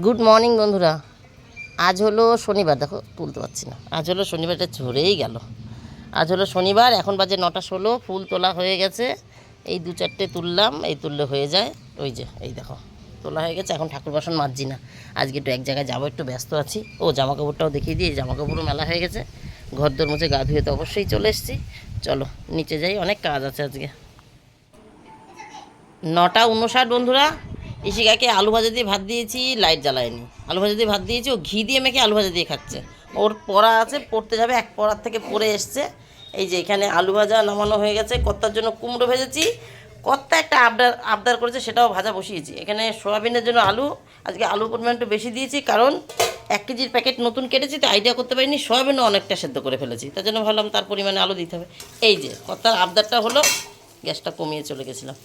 Good morning বন্ধুরা। আজ হলো শনিবার, দেখো, তুলতে পারছি না। আজ হলো শনিবারটা ঝরেই গেল। আজ হলো শনিবার, এখন বাজে নটা ষোলো, ফুল তোলা হয়ে গেছে। এই দু চারটে তুললাম, এই তুললে হয়ে যায়। ওই যে, এই দেখো, তোলা হয়ে গেছে। এখন ঠাকুর বাসন মাজছি না। আজকে একটু এক জায়গায় যাব, একটু ব্যস্ত আছি। ও জামা কাপড়টাও দেখিয়ে দিই জামা কাপড়ও মেলা হয়ে গেছে। ঘর দোর মুছে গা ধুয়ে তো অবশ্যই চলে এসেছি। চলো, নিচে যাই, অনেক কাজ আছে আজকে। নটা উনষাট বন্ধুরা। ইশিকাকে আলু ভাজা দিয়ে ভাত দিয়েছি, লাইট জ্বালায়নি। আলু ভাজা দিয়ে ভাত দিয়েছি, ও ঘি দিয়ে মেখে আলু ভাজা দিয়ে খাচ্ছে। ওর পড়া আছে, পড়তে যাবে, এক পড়ার থেকে পড়ে এসছে। এই যে এখানে আলু ভাজা নামানো হয়ে গেছে, কর্তার জন্য কুমড়ো ভেজেছি। কর্তা একটা আবদার আবদার করেছে, সেটাও ভাজা বসিয়েছি। এখানে সোয়াবিনের জন্য আলু, আজকে আলুর পরিমাণ একটু বেশি দিয়েছি, কারণ এক কেজির প্যাকেট নতুন কেটেছি, তো আইডিয়া করতে পারিনি, সোয়াবিনও অনেকটা সেদ্ধ করে ফেলেছি। তার জন্য ভাবলাম তার পরিমাণে আলু দিতে হবে। এই যে, কর্তার আবদারটা হলো, গ্যাসটা কমিয়ে চলে গেছিলাম।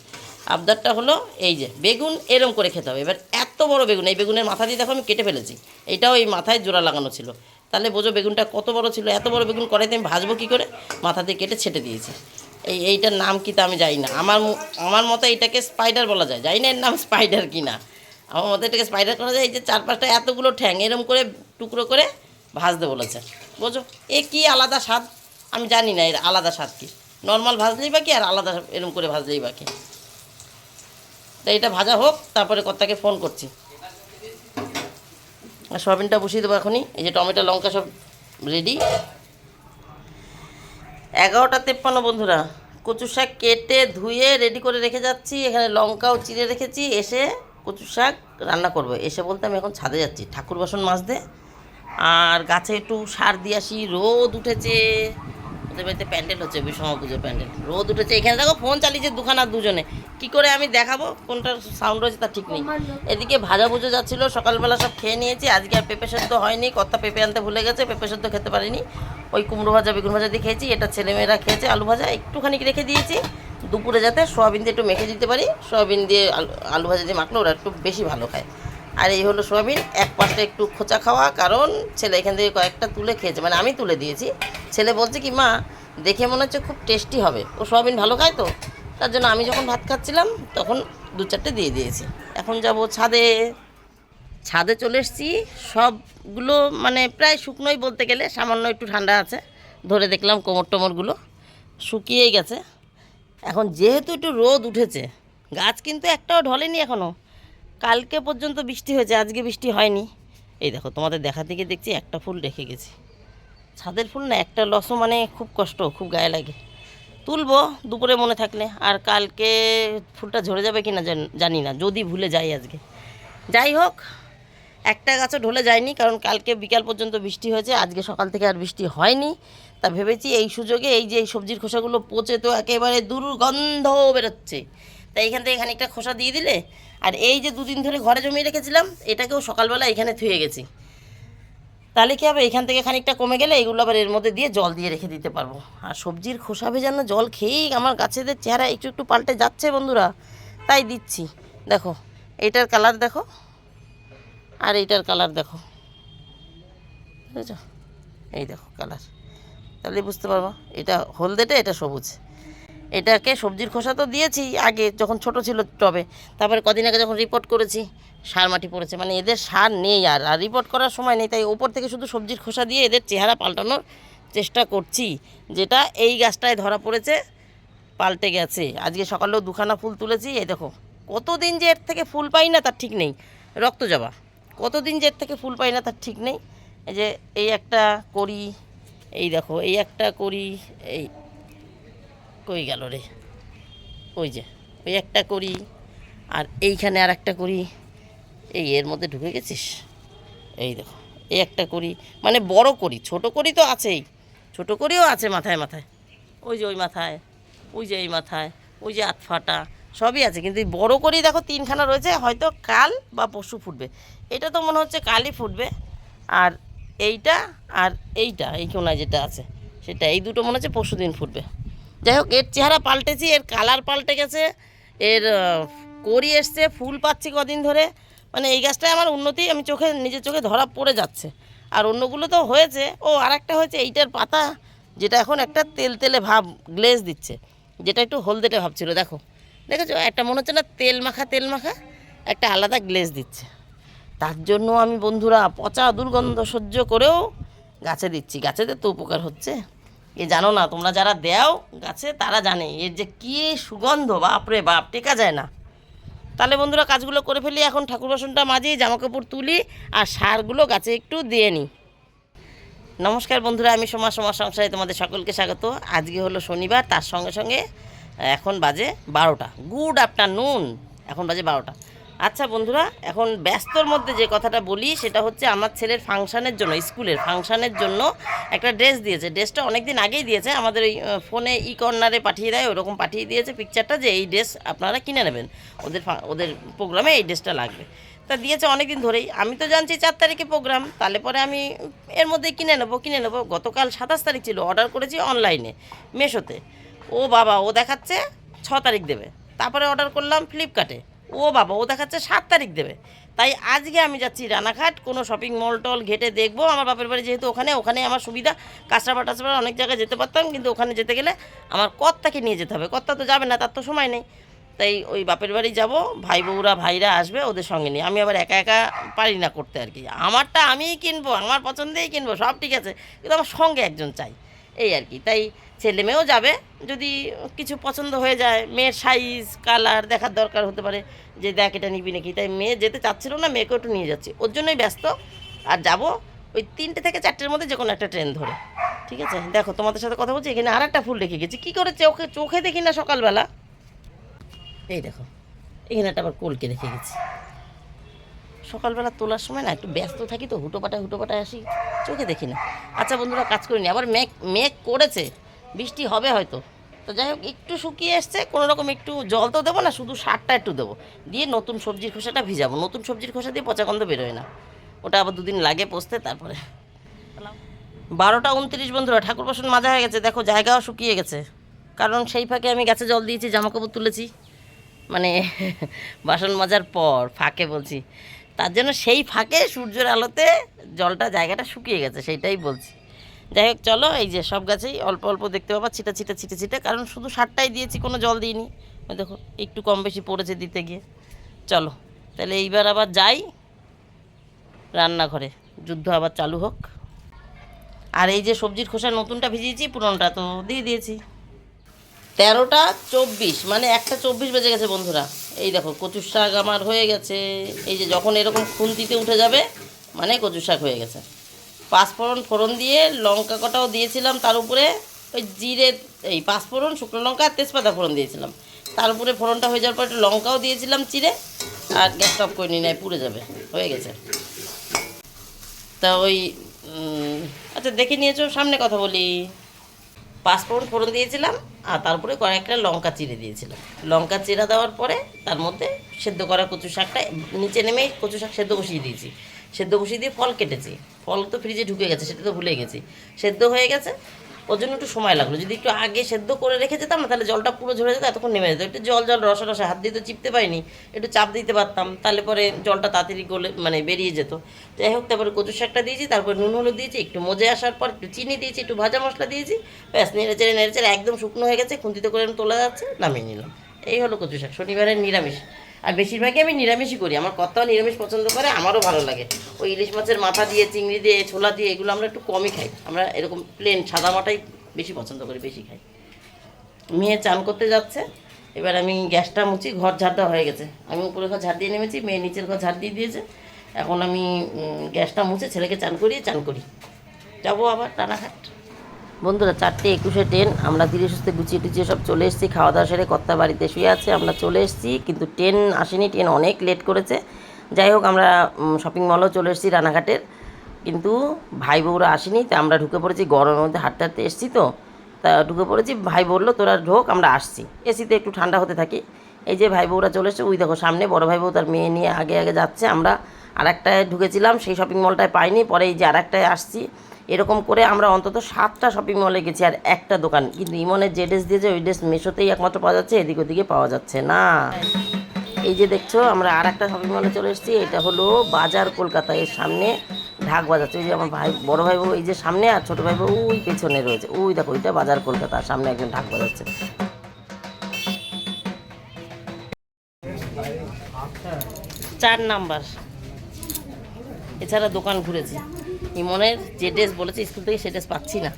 আবদারটা হলো এই যে, বেগুন এরম করে খেতে হবে। এবার এত বড় বেগুন, এই বেগুনের মাথা দিয়ে দেখো আমি কেটে ফেলেছি। এটাও এই মাথায় জোড়া লাগানো ছিল। তাহলে বোঝো বেগুনটা কত বড় ছিল, এত বড় বেগুন কড়াইতে আমি ভাজবো কী করে? মাথা দিয়ে কেটে ছেটে দিয়েছি। এই এইটার নাম কি তা আমি জানি না। আমার আমার মতে এটাকে স্পাইডার বলা যায়। জানি না এর নাম স্পাইডার কি না। আমার মতে এটাকে স্পাইডার করা যায়, এই যে চার পাঁচটা এতগুলো ঠ্যাং এরম করে টুকরো করে ভাজতে বলেছে। বোঝো? এ কি আলাদা স্বাদ? আমি জানি না এর আলাদা স্বাদ কি। নর্মাল ভাজলেই বাকি আর আলাদা এরম করে ভাজলেই বাকি তো এটা ভাজা হোক, তারপরে কর্তাকে ফোন করছি। আর সয়াবিনটা বসিয়ে দেবো এখনই। এই যে টমেটো, লঙ্কা সব রেডি এগারোটা তেপ্পান্ন বন্ধুরা, কচু শাক কেটে ধুয়ে রেডি করে রেখে যাচ্ছি। এখানে লঙ্কাও চিড়ে রেখেছি, এসে কচু শাক রান্না করব। এসে বলতে আমি এখন ছাদে যাচ্ছি, ঠাকুর বাসন মাজতে। আর গাছে একটু সার দিয়ে আসি, রোদ উঠেছে। ওদের বাড়িতে প্যান্ডেল হচ্ছে বিশ্বমা পুজোর প্যান্ডেল। রোদ উঠেছে এখানে দেখো ফোন চালিয়েছে দুখানা দুজনে। কি করে আমি দেখাবো? কোনটার সাউন্ড রয়েছে তার ঠিক নেই। এদিকে ভাজা ভুজো যাচ্ছিল সকালবেলা সব খেয়ে নিয়েছি। আজকে আর পেঁপে সেদ্ধ হয়নি কর্তা পেঁপে আনতে ভুলে গেছে পেঁপে সেদ্ধ খেতে পারিনি। ওই কুমড়ো ভাজা বেগুন ভাজা দিয়ে খেয়েছি এটা ছেলেমেয়েরা খেয়েছে আলু ভাজা একটুখানি রেখে দিয়েছি। দুপুরে যাতে সোয়াবিন দিয়ে একটু মেখে দিতে পারি সোয়াবিন দিয়ে আলু আলু ভাজা দিয়ে মাখলে ওরা একটু বেশি ভালো খায়। আর এই হলো সোয়াবিন এক পাশটা একটু খোঁচা খাওয়া কারণ ছেলে এখান থেকে কয়েকটা তুলে খেয়েছে মানে আমি তুলে দিয়েছি। ছেলে বলছে কি, মা, দেখে মনে হচ্ছে খুব টেস্টি হবে। ও সোয়াবিন ভালো খায় তো? তার জন্য আমি যখন ভাত খাচ্ছিলাম, তখন দু চারটে দিয়ে দিয়েছি। এখন যাব ছাদে। ছাদে চলে এসেছি। সবগুলো মানে প্রায় শুকনোই বলতে গেলে, সামান্য একটু ঠান্ডা আছে। ধরে দেখলাম কোমর টোমরগুলো শুকিয়েই গেছে। এখন যেহেতু একটু রোদ উঠেছে, গাছ কিন্তু একটাও ঢলেনি এখনও কালকে পর্যন্ত বৃষ্টি হয়েছে, আজকে বৃষ্টি হয়নি। এই দেখো, তোমাদের দেখা থেকে দেখছি একটা ফুল রেখে গেছি। ছাদের ফুল না, একটা লসও মানে খুব কষ্ট, খুব গায়ে লাগে। তুলবো দুপুরে মনে থাকলে, আর কালকে ফুলটা ঝরে যাবে কি না জানি না, যদি ভুলে যাই আজকে। যাই হোক, একটা গাছও ঢলে যায়নি, কারণ কালকে বিকাল পর্যন্ত বৃষ্টি হয়েছে, আজকে সকাল থেকে আর বৃষ্টি হয়নি। তা ভেবেছি এই সুযোগে এই যে এই সবজির খোসাগুলো পচে তো একেবারে দুর্গন্ধ বেরোচ্ছে। তাই এখান থেকে এখানে একটা খোসা দিয়ে দিলে, আর এই যে দুদিন ধরে ঘরে জমিয়ে রেখেছিলাম, এটাকেও সকালবেলা এখানে থুয়ে গেছি। তাহলে কী হবে? এখান থেকে খানিকটা কমে গেলে এগুলো আবার এর মধ্যে দিয়ে জল দিয়ে রেখে দিতে পারব। আর সবজির খোসা ভেজানো জল খেয়েই আমার গাছেদের চেহারা একটু একটু পাল্টে যাচ্ছে বন্ধুরা। তাই দিচ্ছি। দেখো এইটার কালার দেখো। আর এইটার কালার দেখো। বুঝেছ? এই দেখো কালার। তাহলে বুঝতে পারব, এটা হলদেটা, এটা সবুজ। এটাকে সবজির খোসা তো দিয়েছি আগে যখন ছোট ছিল টবে। তারপরে কদিন আগে যখন রিপোর্ট করেছি, সার মাটি পড়েছে। মানে এদের সার নেই আর আর রিপোর্ট করার সময় নেই। তাই ওপর থেকে শুধু সবজির খোসা দিয়ে এদের চেহারা পাল্টানোর চেষ্টা করছি, যেটা এই গাছটায় ধরা পড়েছে, পাল্টে গেছে। আজকে সকালেও দুখানা ফুল তুলেছি, এই দেখো, কতদিন যে এর থেকে ফুল পাই না তার ঠিক নেই। রক্ত জবা, কতদিন যে এর থেকে ফুল পাই না তার ঠিক নেই। এই যে এই একটা করি এই দেখো, এই একটা করি এই কই গেল রে? ওই যে, ওই একটা করি, আর এইখানে আর একটা করি। এই এর মধ্যে ঢুকে গেছিস? এই দেখো, এই একটা করি মানে বড় করি, ছোট করি তো আছেই। ছোট করিও আছে মাথায় মাথায়। ওই যে ওই মাথায়, ওই যে এই মাথায়, ওই যে আত ফাটা, সবই আছে। কিন্তু এই বড় করেই দেখো তিনখানা রয়েছে, হয়তো কাল বা পরশু ফুটবে। এটা তো মনে হচ্ছে কালই ফুটবে। আর এইটা আর এইটা, এই কোনায় যেটা আছে, সেটা, এই দুটো মনে হচ্ছে পরশু দিন ফুটবে। যাই হোক এর চেহারা পাল্টেছি, এর কালার পাল্টে গেছে, এর করি এসছে, ফুল পাচ্ছি কদিন ধরে। মানে এই গাছটায় আমার উন্নতি, আমি চোখে, নিজের চোখে ধরা পড়ে যাচ্ছে। আর অন্যগুলো তো হয়েছে। ও আর একটা হয়েছে, এইটার পাতা, যেটা এখন একটা তেল তেলে ভাব গ্লেজ দিচ্ছে, যেটা একটু হলদেটে ভাব ছিল, দেখো। দেখেছ? একটা মনে হচ্ছে না তেল মাখা তেল মাখা, একটা আলাদা গ্লেজ দিচ্ছে। তার জন্য আমি বন্ধুরা পচা দুর্গন্ধ সহ্য করেও গাছে দিচ্ছি। গাছেতে তো উপকার হচ্ছে। এ জানো না, তোমরা যারা দেও গাছে, তারা জানে, এর যে কী সুগন্ধ বাপরে বাপ, টেকা যায় না। তাহলে বন্ধুরা, কাজগুলো করে ফেলি, এখন ঠাকুর বাসনটা মাজি, জামা কাপড় তুলি, আর সারগুলো গাছে একটু দিয়ে নিই নমস্কার বন্ধুরা, আমি সমাজ সমাজ সংসারে তোমাদের সকলকে স্বাগত। আজকে হলো শনিবার, তার সঙ্গে সঙ্গে এখন বাজে বারোটা। গুড আফটারনুন, এখন বাজে বারোটা। আচ্ছা বন্ধুরা, এখন ব্যস্তর মধ্যে যে কথাটা বলি, সেটা হচ্ছে আমার ছেলের ফাংশানের জন্য, স্কুলের ফাংশানের জন্য একটা ড্রেস দিয়েছে। ড্রেসটা অনেক দিন আগেই দিয়েছে, আমাদের ওই ফোনে ই কর্নারে পাঠিয়ে দেয়, ওরকম পাঠিয়ে দিয়েছে পিকচারটা যে এই ড্রেস আপনারা কিনে নেবেন। ওদের ওদের প্রোগ্রামে এই ড্রেসটা লাগবে। তা দিয়েছে অনেক দিন ধরেই। আমি তো জানছি চার তারিখে প্রোগ্রাম তাহলে পরে আমি এর মধ্যেই কিনে নেব কিনে নেব। গতকাল সাতাশ তারিখ ছিল অর্ডার করেছি অনলাইনে মেশোতে ও বাবা, ও দেখাচ্ছে, ছ তারিখ দেবে। তারপরে অর্ডার করলাম ফ্লিপকার্টে ও বাবা, ও দেখাচ্ছে সাত তারিখ দেবে। তাই আজকে আমি যাচ্ছি রানাঘাট, কোনো শপিং মল টল ঘেটে দেখব। আমার বাপের বাড়ি যেহেতু ওখানে ওখানে আমার সুবিধা। কাঁচরাপাট টাচরাপাট অনেক জায়গায় যেতে পারতাম, কিন্তু ওখানে যেতে গেলে আমার কর্তাকে নিয়ে যেতে হবে। কর্তা তো যাবে না, তার তো সময় নেই। তাই ওই বাপের বাড়ি যাব, ভাই বউরা, ভাইরা আসবে ওদের সঙ্গে নিয়ে। আমি আবার একা একা পারি না করতে আর কি। আমারটা আমিই কিনবো, আমার পছন্দেই কিনবো, সব ঠিক আছে। কিন্তু আমার সঙ্গে একজন চাই। এই আর কি। তাই ছেলে মেয়েও যাবে, যদি কিছু পছন্দ হয়ে যায়, মেয়ের সাইজ কালার দেখার দরকার হতে পারে, যে দেখ এটা নিবি নাকি। তাই মেয়ে যেতে চাচ্ছিল না মেয়েকেও একটু নিয়ে যাচ্ছি। ওর জন্যই ব্যস্ত। আর যাব ওই তিনটে থেকে চারটের মধ্যে যে কোনো একটা ট্রেন ধরে। ঠিক আছে? দেখো, তোমাদের সাথে কথা বলছি, এখানে আর একটা ফুল রেখে গেছি। কী করে চোখে চোখে দেখি না সকালবেলা? এই দেখো, এখানে একটা আবার কলকে রেখে গেছি। সকালবেলা তোলার সময় না, একটু ব্যস্ত থাকি তো, হুটোপাটায় হুটোপাটায় আসি। চোখে দেখি না। আচ্ছা বন্ধুরা, কাজ করিনি। আবার মেঘ মেঘ করেছে। বৃষ্টি হবে হয়তো। তো যাই হোক, একটু শুকিয়ে এসছে। কোনো রকম একটু জল তো দেবো না, শুধু সারটা একটু দেবো। দিয়ে নতুন সবজির খোসাটা ভিজাবো। নতুন সবজির খোসা দিয়ে পচা গন্ধ বেরোয় না। ওটা আবার দুদিন লাগে পোষতে তারপরে। বারোটা উনত্রিশ বন্ধুরা, ঠাকুর বাসন মাজা হয়ে গেছে। দেখো, জায়গাও শুকিয়ে গেছে। কারণ সেই ফাঁকে আমি গাছে জল দিয়েছি, জামাকাপড় তুলেছি। মানে বাসন মাজার পর, ফাঁকে বলছি। তার জন্য সেই ফাঁকে সূর্যের আলোতে জলটা জায়গাটা শুকিয়ে গেছে, সেইটাই বলছি। যাই হোক, চলো, এই যে সব গাছেই অল্প অল্প দেখতে পাবা, ছিটা ছিটা ছিটে ছিটে, কারণ শুধু সারটাই দিয়েছি, কোনো জল দিইনি। দেখো, একটু কম বেশি পড়েছে দিতে গিয়ে। চলো, তাহলে এইবার আবার যাই রান্নাঘরে। যুদ্ধ আবার চালু হোক। আর এই যে সবজির খোসা নতুনটা ভিজিয়েছি, পুরনোটা তো দিয়ে দিয়েছি। তেরোটা চব্বিশ মানে একটা চব্বিশ বেজে গেছে বন্ধুরা। এই দেখো, কচুর শাক আমার হয়ে গেছে। এই যে যখন এরকম খুন্তিতে উঠে যাবে মানে কচুর শাক হয়ে গেছে। পাঁচফোড়ন ফোড়ন দিয়ে লঙ্কা কটাও দিয়েছিলাম, তার উপরে ওই জিরে, এই পাঁচফোড়ন, শুকনো লঙ্কা আর তেজপাতা ফোড়ন দিয়েছিলাম। তার উপরে ফোড়নটা হয়ে যাওয়ার পর একটু লঙ্কাও দিয়েছিলাম চিড়ে, আর গ্যাস অফ করে নিই নেয়, পুড়ে যাবে, হয়ে গেছে। তা ওই আচ্ছা দেখে নিয়েছো, সামনে কথা বলি। পাঁচফোড়ন ফোড়ন দিয়েছিলাম, আর তারপরে কয়েকটা লঙ্কা চিড়ে দিয়েছিলাম। লঙ্কা চিরা দেওয়ার পরে তার মধ্যে সেদ্ধ করা কচু শাকটা নিচে নেমে কচু শাক সেদ্ধ বসিয়ে দিয়েছি। সেদ্ধ বসিয়ে দিয়ে ফল কেটেছি। ফল তো ফ্রিজে ঢুকে গেছে, সেটা তো ভুলে গেছি। সেদ্ধ হয়ে গেছে ওর জন্য একটু সময় লাগল। যদি একটু আগে সেদ্ধ করে রেখে যেতাম না তাহলে জলটা পুরো ঝরে যেত, এতক্ষণ নেমে যেত। একটু জল জল, রসা রসা, হাত দিয়ে তো চিপতে পারিনি, একটু চাপ দিতে পারতাম, তাহলে পরে জলটা তাড়াতাড়ি গলে মানে বেরিয়ে যেত। যাই হোক, তারপরে কচু শাকটা দিয়েছি, তারপরে নুন, হলুদ দিয়েছি, একটু মজে আসার পর একটু চিনি দিয়েছি, একটু ভাজা মশলা দিয়েছি, ব্যাস, নেড়ে চেড়ে নেড়ে চেড়ে একদম শুকনো হয়ে গেছে, খুন্তিতে করে তোলা যাচ্ছে, নামিয়ে নিলাম। এই হলো কচু শাক, শনিবারের নিরামিষ। আর বেশিরভাগই আমি নিরামিষই করি। আমার কর্তাও নিরামিষ পছন্দ করে, আমারও ভালো লাগে। ওই ইলিশ মাছের মাথা দিয়ে, চিংড়ি দিয়ে, ছোলা দিয়ে, এগুলো আমরা একটু কমই খাই। আমরা এরকম প্লেন সাদা মাটাই বেশি পছন্দ করি, বেশি খাই। মেয়ে চান করতে যাচ্ছে। এবার আমি গ্যাসটা মুছি, ঘর ঝাড় হয়ে গেছে। আমি উপরে ঘর ঝাড় দিয়ে নেমেছি, মেয়ে নিচের ঘর ঝাড় দিয়ে দিয়েছে। এখন আমি গ্যাসটা মুছে, ছেলেকে চান করিয়ে, চান করি। যাব আবার রানাঘাট। বন্ধুরা, চারটে একুশে ট্রেন, আমরা ধীরে সুস্থে গুছিয়ে টুচিয়ে সব চলে এসেছি, খাওয়া দাওয়া সেরে কর্তা বাড়িতে শুয়ে আছে, আমরা চলে এসেছি, কিন্তু ট্রেন আসেনি, ট্রেন অনেক লেট করেছে। যাই হোক, আমরা শপিং মলও চলে এসেছি রানাঘাটের, কিন্তু ভাই বউরা আসেনি, তা আমরা ঢুকে পড়েছি, গরমের মধ্যে হাঁটতে হাঁটতে এসেছি তো, তা ঢুকে পড়েছি, ভাই বলল, তোরা ঢোক, আমরা আসছি। এসিতে একটু ঠান্ডা হতে থাকি। এই যে ভাই বউরা চলে এসেছে, ওই দেখো সামনে, বড় ভাই বউ তার মেয়ে নিয়ে আগে আগে যাচ্ছে, আমরা আরেকটায় ঢুকেছিলাম, সেই শপিং মলটায় পাইনি, পরে এই যে আরেকটায় আসছি এরকম করে আমরা অন্তত সাতটা শপিং মলে গেছি আর একটা দোকান। কিন্তু ইমনের যে ড্রেস দিয়েছে, ওই ড্রেস মেশোতেই একমাত্র পাওয়া যাচ্ছে, এদিক ওদিকে পাওয়া যাচ্ছে না। এই যে দেখছ, আমরা আর একটা শপিং মলে চলে এসেছি, এটা হলো বাজার কলকাতা, এর সামনে ঢাক বাজাচ্ছে। ওই যে আমার ভাই, বড় ভাই বউ, এই যে সামনে আর ছোট ভাই বউ, ওই পেছনে রয়েছে। ওই দেখো, ওইটা বাজার কলকাতা, সামনে একজন ঢাক বাজাচ্ছে। চার নাম্বার। এছাড়া দোকান ঘুরেছি। ইমনের যে ড্রেস বলেছে স্কুল থেকে সে ড্রেস পাচ্ছি না।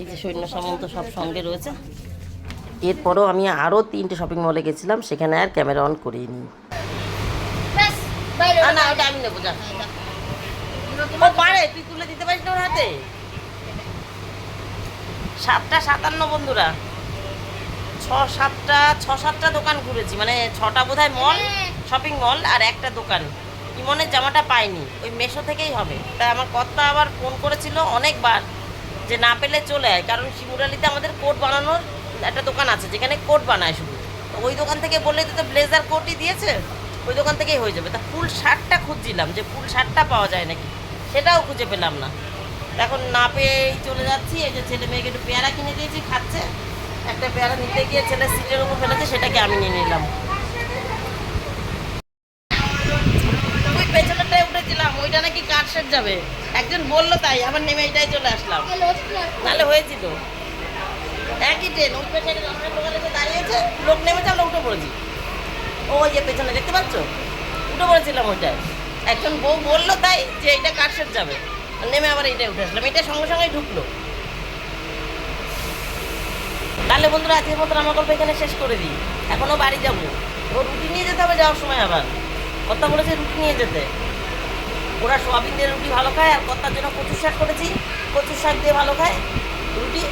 এই যে সৈন্য সামন্ত সব সঙ্গে রয়েছে। এরপরও আমি আরও তিনটে শপিং মলে গেছিলাম সেখানে আর ক্যামেরা অন করিনি। না না ওটা আমি নেব যা। ও পারে তুই তুলে দিতে পারিস না ওর হাতে? সাতটা সাতান্ন বন্ধুরা। ছ সাতটা ছ সাতটা দোকান ঘুরেছি মানে ছটা বোধহয় মল শপিং মল আর একটা দোকান। ইমনের জামাটা পাইনি, ওই মেশো থেকেই হবে। তাই আমার কর্তা আবার ফোন করেছিল অনেকবার যে না পেলে চলে আয়, কারণ শিমুরালিতে আমাদের কোট বানানোর একটা দোকান আছে, যেখানে কোট বানায় শুধু। ওই দোকান থেকে বললেই তো ব্লেজার কোটই দিয়েছে, ওই দোকান থেকেই হয়ে যাবে। তা ফুল শার্টটা খুঁজছিলাম যে ফুল শার্টটা পাওয়া যায় নাকি, সেটাও খুঁজে পেলাম না। এখন না পেয়েই চলে যাচ্ছি, এই যে ছেলে মেয়েকে একটু পেয়ারা কিনে দিয়েছি, খাচ্ছে। একটা পেয়ারা নিতে গিয়ে ছেলে সিটের উপর ফেলেছে, সেটাকে আমি নিয়ে নিলাম। নাকি যাবে। একজন বলল তাই আবার নেমে এইটাই চলে আসলাম। নাহলে হয়েছিল। একই ট্রেন ওই পেছনে দাঁড়িয়েছে লোক নেমেছে আমরা উঠে পড়েছি। ওই যে পেছনে দেখতে পাচ্ছ? উঠে পড়েছিলাম ওইটায়। একজন বউ বলল তাই যে এইটা কার সেট যাবে? নেমে আবার এইটাই উঠে আসলাম। এটা সঙ্গে সঙ্গেই ঢুকলো। তাহলে বন্ধুরা আজকের মতন আমার গল্প এখানে শেষ করে দিই। এখনও বাড়ি যাব। ও রুটি নিয়ে যেতে হবে যাওয়ার সময় আবার। কথা বলেছে রুটি নিয়ে যেতে। ওরা সোয়াবিন দিয়ে রুটি ভালো খায়, আর কর্তার জন্য কচুর শাক করেছি। কচুর শাক দিয়ে ভালো খায়। রুটি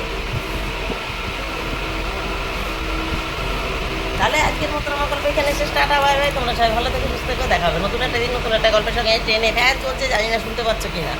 তাহলে আজকের মতন আমার গল্প এখানে শেষ, টাটা, বাই তোমরা সবাই ভালো থেকে বুঝতে থেকে, দেখা হবে নতুন একটা দিন, নতুন একটা গল্পের সঙ্গে। ট্রেনে হ্যাঁ চলছে, জানি না, শুনতে পাচ্ছ কিনা।